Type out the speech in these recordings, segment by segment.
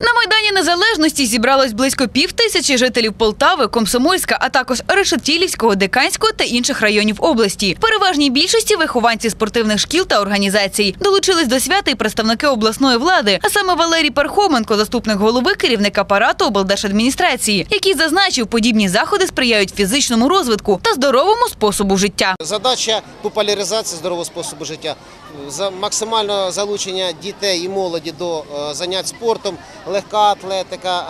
На Майдані Незалежності зібралось близько пів тисячі жителів Полтави, Комсомольська, а також Решетілівського, Диканського та інших районів області. Переважній більшості вихованці спортивних шкіл та організацій долучились до свята і представники обласної влади, а саме Валерій Пархоменко, заступник голови керівник апарату облдержадміністрації, який зазначив, подібні заходи сприяють фізичному розвитку та здоровому способу життя. Задача популяризації здорового способу життя, максимальне залучення дітей і молоді до е, занять спортом, легка атлетика,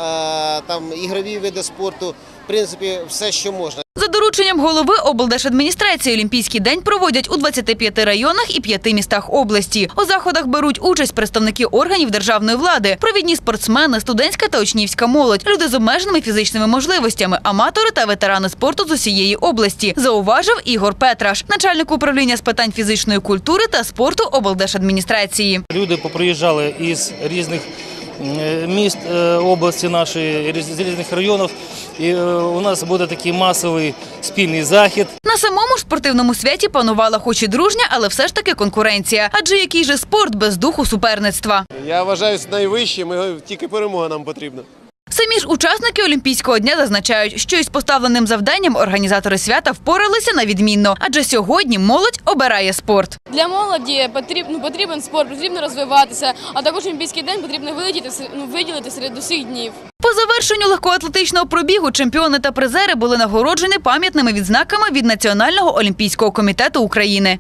е, там ігрові види спорту, в принципі, все, що можна. За дорученням голови облдержадміністрації Олімпійський день проводять у 25 районах і п'яти містах області. У заходах беруть участь представники органів державної влади, провідні спортсмени, студентська та учнівська молодь, люди з обмеженими фізичними можливостями, аматори та ветерани спорту з усієї області. Зауважив Ігор Петраш, начальник управління з питань фізичної культури та спорту облдержадміністрації. Люди поприїжджали із різних міст е, області нашої, різ- з різних районів. І е, у нас буде такий масовий спільний захід. На самому ж спортивному святі панувала хоч і дружня, але все ж таки конкуренція. Адже який же спорт без духу суперництва? Я вважаю найвищим, тільки перемога нам потрібна. Самі ж учасники Олімпійського дня зазначають, що із поставленим завданням організатори свята впоралися на відмінно, адже сьогодні молодь обирає спорт. Для молоді потрібен, ну, потрібен спорт, потрібно розвиватися, а також Олімпійський день потрібно виділити, ну, виділити серед усіх днів. По завершенню легкоатлетичного пробігу чемпіони та призери були нагороджені пам'ятними відзнаками від Національного олімпійського комітету України.